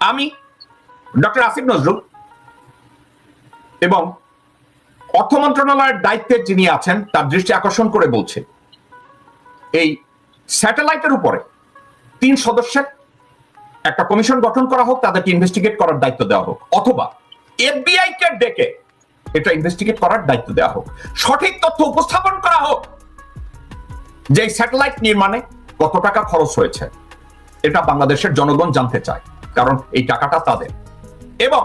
আমি, ডক্টর আসিফ নজরুল এবং অর্থ মন্ত্রণালয়ের দায়িত্বে যিনি আছেন, তার দৃষ্টি আকর্ষণ করে বলছে, এই স্যাটেলাইটের উপরে তিন সদস্যের একটা কমিশন গঠন করা হোক, তাদেরকে ইনভেস্টিগেট করার দায়িত্ব দেওয়া হোক, অথবা এফবিআই কে ডেকে এটা ইনভেস্টিগেট করার দায়িত্ব দেওয়া হোক, সঠিক তথ্য উপস্থাপন করা হোক যে স্যাটেলাইট নির্মাণে কত টাকা খরচ হয়েছে, এটা বাংলাদেশের জনগণ জানতে চায়। কারণ এই টাকাটা তাদের। এবং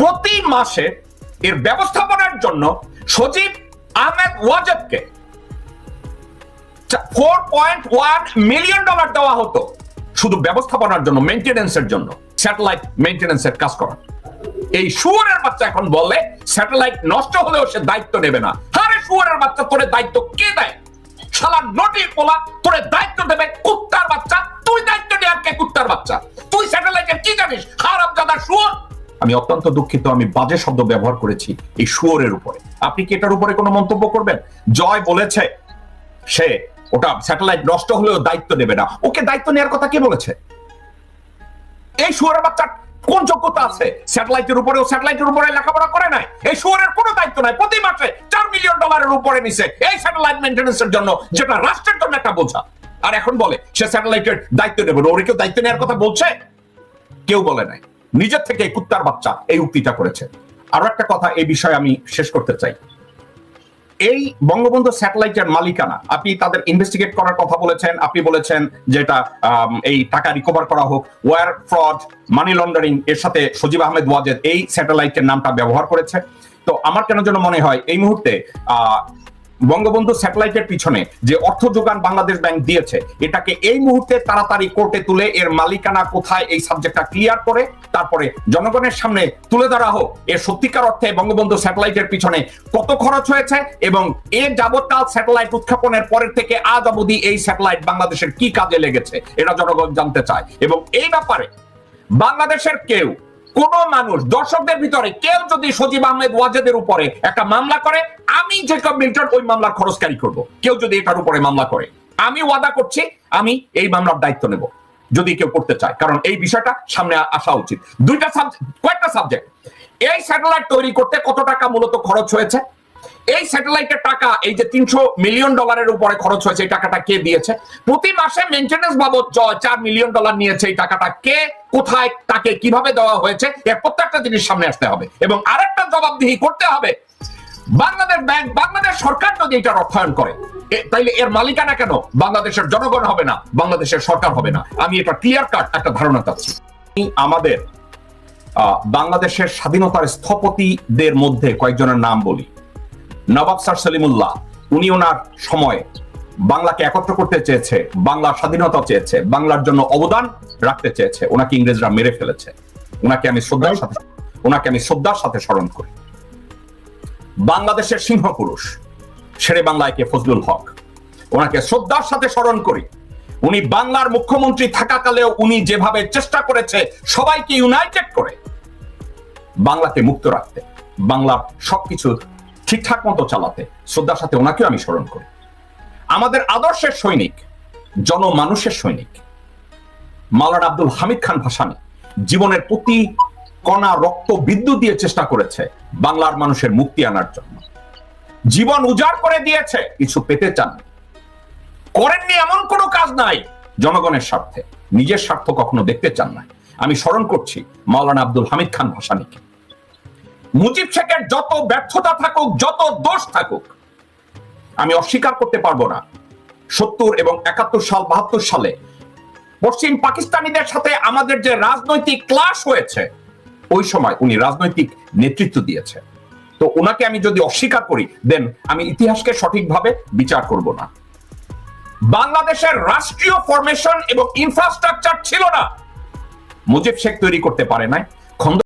প্রতি মাসে এর ব্যবস্থাপনার জন্য Sajeeb Ahmed ওয়াজেদকে four point one million dollar দেওয়া হতো শুধু ব্যবস্থাপনার জন্য মেনটেনেন্সের জন্য স্যাটেলাইট মেনটেনেন্সের কাজ করা এই শুয়ারের বাচ্চা এখন বলে স্যাটেলাইট নষ্ট হলেও সে দায়িত্ব নেবে না। আরে শুয়ারের বাচ্চা, তোরে দায়িত্ব কে দেয়? শালা নটি পোলা তোরে দায়িত্ব দেবে কুত্তার বাচ্চা। তুই দায়িত্ব নিয়ে আর কে কুত্তার বাচ্চা? জানিস, খারাপ জাদা শুয়ার? আমি অত্যন্ত দুঃখিত, আমি বাজে শব্দ ব্যবহার করেছি এই শুয়োরের উপরে। আপনি কি এটার উপরে কোনো মন্তব্য করবেন? জয় বলেছে সে, ওটা স্যাটেলাইট নষ্ট হলেও দায়িত্ব নেবে না। ওকে দায়িত্ব নেওয়ার কথা কে বলেছে? এই শুয়ারের বাচ্চা কোন যোগ্যতা আছে? স্যাটেলাইটের উপরে ও স্যাটেলাইটের উপরে লেখাপড়া করে নাই। এই শুয়ারের কোনো দায়িত্ব নাই। প্রতি মাসে চার মিলিয়ন ডলারের উপরে নিছে এই স্যাটেলাইট মেনটেন্সের জন্য, যেটা রাষ্ট্রের জন্য একটা বোঝা। আর এখন বলে, সে স্যাটেলাইটের দায়িত্ব নেবে ওরে কেউ দায়িত্ব নেওয়ার কথা বলছে? কেউ বলে নাই। নিজের থেকে কুত্তার বাচ্চা এই উক্তিটা করেছে। আরও একটা কথা এই বিষয়ে আমি শেষ করতে চাই। এই বঙ্গবন্ধু স্যাটেলাইটের মালিকানা, আপনি তাদের ইনভেস্টিগেট করার কথা বলেছেন, আপনি বলেছেন যেটা এই টাকা রিকভার করা হোক ওয়ার ফ্রড মানি লন্ডারিং এর সাথে সজীব আহমেদ ওয়াজেদ এই স্যাটেলাইটের নামটা ব্যবহার করেছে। তো আমার কেন যেন মনে হয়, এই মুহূর্তে বঙ্গবন্ধু স্যাটেলাইটের পিছনে যে অর্থ যোগান বাংলাদেশ ব্যাংক দিয়েছে, এটাকে এই মুহূর্তে তাড়াতাড়ি কোর্টে তুলে এর মালিকানা কোথায় এই সাবজেক্টটা ক্লিয়ার করে তারপরে জনগণের সামনে তুলে ধরা হোক, এর সত্যিকার অর্থে বঙ্গবন্ধু স্যাটেলাইটের পিছনে কত খরচ হয়েছে এবং এর যাবৎকাল স্যাটেলাইট উৎক্ষেপণের পরের থেকে আজ অবধি এই স্যাটেলাইট বাংলাদেশের কি কাজে লেগেছে, এটা জনগণ জানতে চায়। এবং এই ব্যাপারে বাংলাদেশের কেউ কোন মানুষ, দর্শকদের ভিতরে কেউ যদি সজীব আহমেদ ওয়াজেদের উপরে একটা মামলা করে, আমি জেকব মিল্টন ওই মামলার খরচকারি করব। কেউ যদি এটার উপরে মামলা করে। আমি ওয়াদা করছি, আমি এই মামলার দায়িত্ব নেব, যদি কেউ করতে চায়। কারণ এই বিষয়টা সামনে আসা উচিত। দুইটা সাবজেক্ট কয়েকটা সাবজেক্ট এই স্যাটেলাইট তৈরি করতে কত টাকা মূলত খরচ হয়েছে? এই স্যাটেলাইটের টাকা, এই যে তিনশো মিলিয়ন ডলারের উপরে খরচ হয়েছে, এই টাকাটা কে দিয়েছে? প্রতি মাসে মেনটেন্যান্স বাবদ চার মিলিয়ন ডলার নিয়েছে এই টাকাটা কে, কোথায়, তাকে কীভাবে দেওয়া হয়েছে, এর প্রত্যেকটা জিনিস সামনে আসতে হবে। এবং আরেকটা জবাবদিহি করতে হবে, বাংলাদেশ ব্যাংক, বাংলাদেশ সরকার যদি এটা অর্থায়ন করে তাইলে এর মালিকানা কেন? বাংলাদেশের জনগণ হবে না, বাংলাদেশের সরকার হবে না। আমি এটা ক্লিয়ার কাট একটা ধারণা চাচ্ছি। আমাদের বাংলাদেশের স্বাধীনতার স্থপতিদের মধ্যে কয়েকজনের নাম বলি। নবাব স্যার সলিমুল্লাহ, উনি ওনার সময়ে বাংলাকে একত্র করতে চেয়েছে, বাংলার স্বাধীনতা চেয়েছে, বাংলার জন্য অবদান রাখতে চেয়েছে। ওনাকে ইংরেজরা মেরে ফেলেছে। ওনাকে আমি শ্রদ্ধার সাথে ওনাকে আমি শ্রদ্ধার সাথে স্মরণ করি। বাংলাদেশের সিংহ পুরুষ শেরে বাংলায় কে ফজলুল হক, ওনাকে শ্রদ্ধার সাথে স্মরণ করি। উনি বাংলার মুখ্যমন্ত্রী থাকাকালেও উনি যেভাবে চেষ্টা করেছে, সবাইকে ইউনাইটেড করে বাংলাকে মুক্ত রাখতে, বাংলার সবকিছু ঠিকঠাক মতো চালাতে, শ্রদ্ধার সাথে ওনাকেও আমি স্মরণ করি। আমাদের আদর্শের সৈনিক, জনমানুষের সৈনিক, মাওলানা আব্দুল হামিদ খান ভাসানী জীবনের প্রতি কণা, রক্ত, বিদ্যুৎ দিয়ে চেষ্টা করেছে বাংলার মানুষের মুক্তি আনার জন্য। জীবন উজাড় করে দিয়েছে, কিছু পেতে চান করেননি এমন কোনো কাজ নাই, জনগণের স্বার্থে। নিজের স্বার্থ কখনো দেখতে চান না। আমি স্মরণ করছি মাওলানা আব্দুল হামিদ খান ভাসানীকে। মুজিব শেখের যত ব্যর্থতা থাকুক, যত দোষ থাকুক, আমি অস্বীকার করতে পারব না। সত্তর এবং একাত্তর সাল, বাহাত্তর সালে পশ্চিম পাকিস্তানিদের সাথে আমাদের যে রাজনৈতিক ক্লাস হয়েছে, ওই সময় উনি রাজনৈতিক নেতৃত্ব দিয়েছে। তো ওনাকে আমি যদি অস্বীকার করি দেন আমি ইতিহাসকে সঠিকভাবে বিচার করব না। বাংলাদেশের রাষ্ট্রীয় ফরমেশন এবং ইনফ্রাস্ট্রাকচার ছিল না। মুজিব শেখ তৈরি করতে পারে নাই। খন্দ